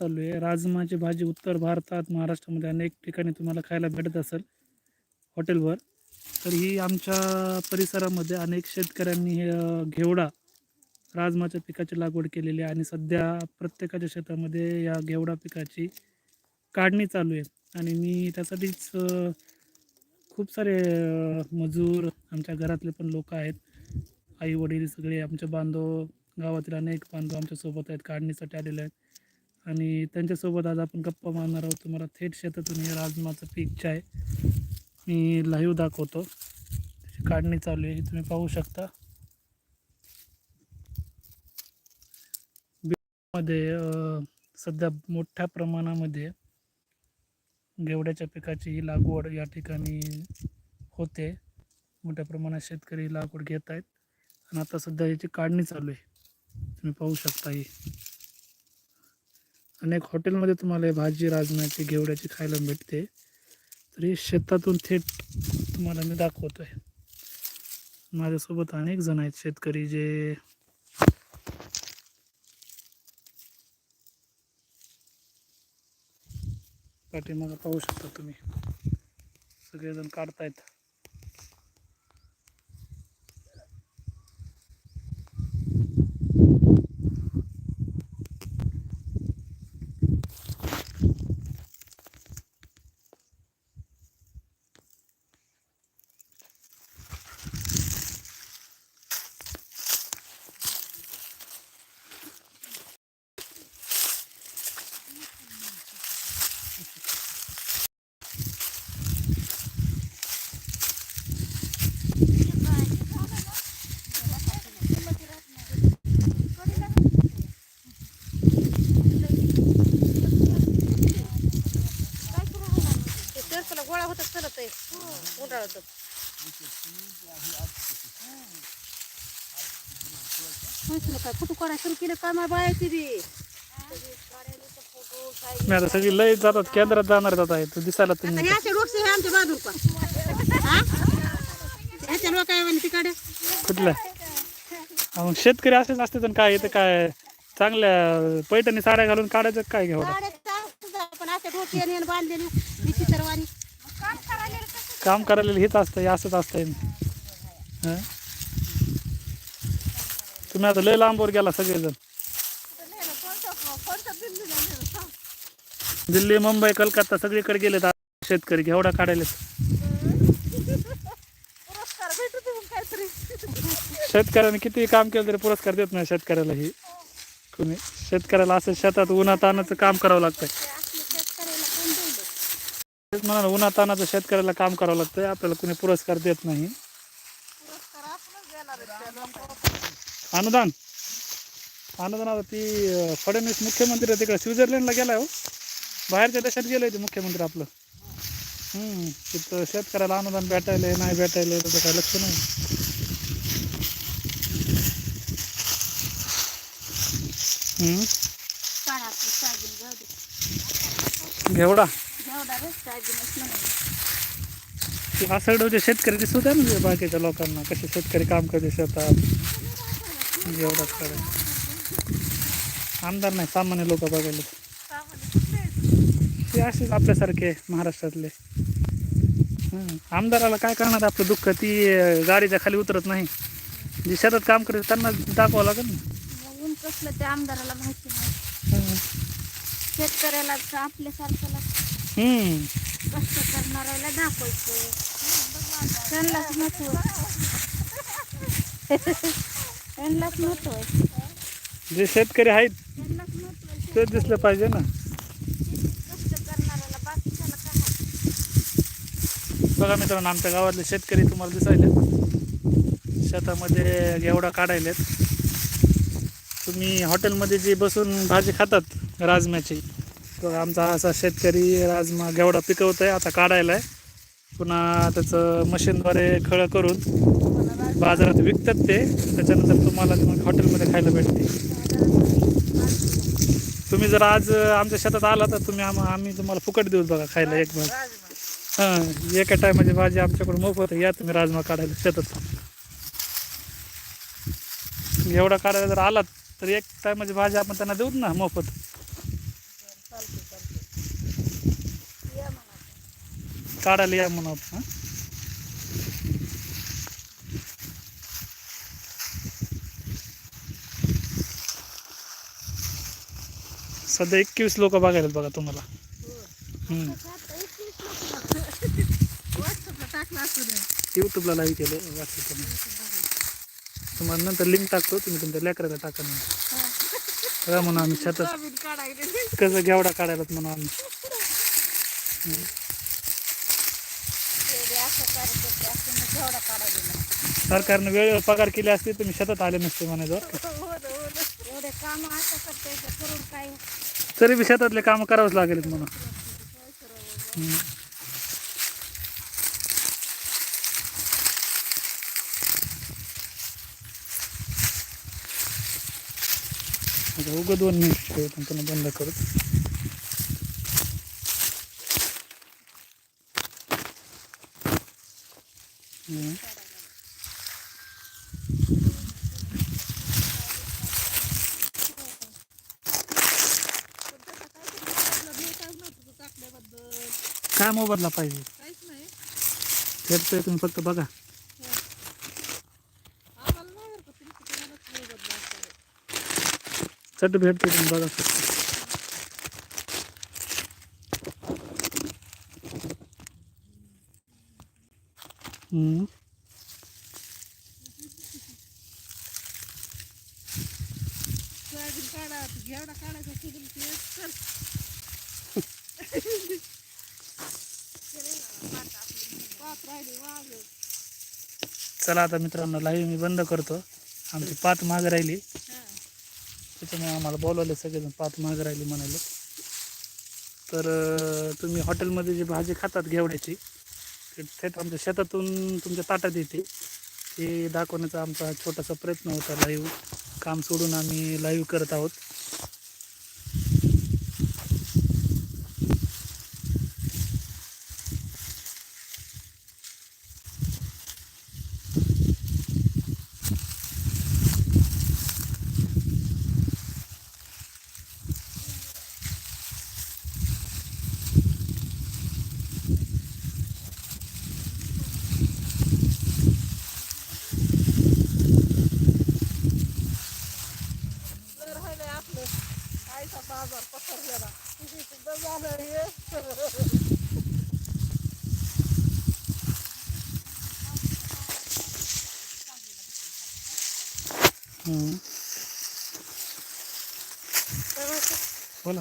चालू आहे. राजमाची भाजी उत्तर भारतात महाराष्ट्रामध्ये अनेक ठिकाणी तुम्हाला खायला भेटत असेल हॉटेलवर. तर ही आमच्या परिसरामध्ये अनेक शेतकऱ्यांनी हे घेवडा राजमाच्या पिकाची लागवड केलेली आहे. आणि सध्या प्रत्येकाच्या शेतामध्ये या घेवडा पिकाची काढणी चालू आहे. आणि मी त्यासाठीच खूप सारे मजूर आमच्या घरातले पण लोक आहेत. आई वडील सगळे आमचे बांधव गावातील अनेक बांधव आमच्यासोबत आहेत. काढणीसाठी आलेले आहेत. आणि त्यांच्यासोबत आज आपण गप्पा मारणार आहोत. तुम्हाला थेट शेतातून हे राजमाचं पीक जे आहे मी लाईव्ह दाखवतो. त्याची काढणी चालू आहे. तुम्ही पाहू शकता. मध्ये सध्या मोठ्या प्रमाणामध्ये गेवड्याच्या पिकाची ही लागवड या ठिकाणी होते. मोठ्या प्रमाणात शेतकरी लागवड घेत आहेत. आणि आता सध्या याची काढणी चालू आहे. तुम्ही पाहू शकता ही. अनेक हॉटेलमध्ये तुम्हाला भाजी राजमाची घेवड्याची खायला भेटते. तरी शेतातून थेट तुम्हाला मी दाखवतो आहे माझ्यासोबत अनेक जण आहेत शेतकरी जे पाठीमागं पाहू शकता तुम्ही. सगळेजण काढतायत. काय फोटो सुरू केलं काय माझ्या बायाची बी? मी आता सगळी लय जातात केंद्रात जाणार जात आहे तो दिसायला आता तुम्ही ह्याचे रोड हे आमच्या बाजून पण हा? ह्याच्या लोक आहे म्हणे तिकडे? कुठलं? हा, मग शेतकरी असेच असते तर काय इथं काय? चांगल्या पैठणी साड्या घालून काढायचं काय घेवडा पण असे डोके बांधलेले दिशी तरवानी काम करायला हेच असतं असंच असतंय. हं? तुम्ही आता लय लांबवर गेला सगळेजण. दिल्ली मुंबई कलकत्ता सगळीकडे गेलेत शेतकरी घेवडा काढायला शेतकऱ्याने किती काम केलं तरी पुरस्कार देत नाही शेतकऱ्याला ही. कुणी? शेतकऱ्याला असं शेतात उन्हात तानाचं काम करावं लागतंय. तेच म्हणाल उन्हात तानाचं शेतकऱ्याला काम करावं लागतंय आपल्याला कुणी पुरस्कार देत नाही. अनुदान. अनुदान आता ती फडणवीस मुख्यमंत्री तिकडे स्वित्झर्लंडला गेलाय हो. बाहेरच्या देशात गेलंय ते मुख्यमंत्री आपलं. हम्म, तिथं शेतकऱ्याला अनुदान भेटायला नाही भेटायला त्याचं काय लक्ष नाही. घेवडा ते आसरडवचे शेतकरी दिसत ना ते बाकीच्या लोकांना कसे शेतकरी काम करते शेतात. एवढंच करे आमदार नाही सामान्य लोक बघायला. ते असेच आपल्यासारखे महाराष्ट्रातले. हं. आमदाराला काय करणार आपलं दुःख? ती गाडीच्या खाली उतरत नाही. जे शेतात काम करते त्यांना दाखवावं लागेल ना. ऊन कसलं ते आमदाराला माहिती नाही. हं. शेतकऱ्याला आपल्यासारख्याला हं. कष्ट करणाऱ्याला दाखवायचं त्यांनाच महत्त्व. त्यांनाच महत्त्व. आहे जे शेतकरी आहेत त्यांनाच महत्त्व. आहे तेच दिसलं पाहिजे ना. कष्ट करणाऱ्याला बाकीच्याला काय आहे? बघा मित्रांनो आमच्या गावातले शेतकरी तुम्हाला दिसायले शेतामध्ये घेवडा काढायलेत. तुम्ही हॉटेलमध्ये जे बसून भाजी खातात राजम्याची बघा आमचा असा शेतकरी राजमा गेवडा पिकवत आहे आता काढायला आहे पुन्हा त्याचं मशीनद्वारे खळं करून बाजारात विकतात ते. त्याच्यानंतर तुम्हाला मग हॉटेलमध्ये खायला भेटते. तुम्ही जर आज आमच्या शेतात आला तर तुम्ही आम आम्ही तुम्हाला फुकट देऊ बघा खायला एक भाग. हां एका टायमाची भाजी आमच्याकडून मोफत या तुम्ही राजमा काढायला शेतात एवढा काढायला जर आलात तर एक टायमाची भाजी आपण त्यांना देऊ ना मोफत. काढायला या म्हणून आपण? सध्या एकवीस लोक बघायला बघा तुम्हाला. व्हॉट्सअपला यूट्यूबला लाईव्ह केलं तुम्ही तुम्हाला नंतर लिंक टाकतो तुम्ही तुमच्या लेकराला टाका म्हणून आम्ही शेतात काढायला. कसं घेवडा काढायलात म्हणून आम्ही एवढे असं कार्यकर्ते असं मग घेवडा काढायला लागले. सरकारनं वेळेवर पगार केली असती तुम्ही शेतात आले नसते म्हणायचं एवढे काम असं करते तर करून काय? तरी बी शेतातले कामं करावंच लागेल म्हणून. हम्म. आता उगं दोन मिनिट ठेवतो पुन्हा बंद करत हम्म. काय मोबदला पाहिजे काहीच नाही तुम्ही फक्त बघा आम्हाला नाही बरं का तुमचं तुम्हालाच नाही बदला असं. चट भेटतोय तुम्ही बघा फक्त हम्म. सोयाबीन काढा घेवडा काढायचा सुधील ते चल पाच राहिले वाघ चला आता मित्रांनो लाईव्ह मी बंद करतो. आमची पात माग राहिली. त्याच्यामुळे आम्हाला बोलवले सगळेजण पात माग राहिली म्हणाले. तर तुम्ही हॉटेलमध्ये जी भाजी खातात घेवड्याची ते थेट आमच्या शेतातून तुमच्या ताटात येते. हे दाखवण्याचा आमचा छोटासा प्रयत्न होता लाईव्ह काम सोडून आम्ही लाईव्ह करत आहोत. बाजार पसरलेला सुद्धा झालं हे हम्म. बोला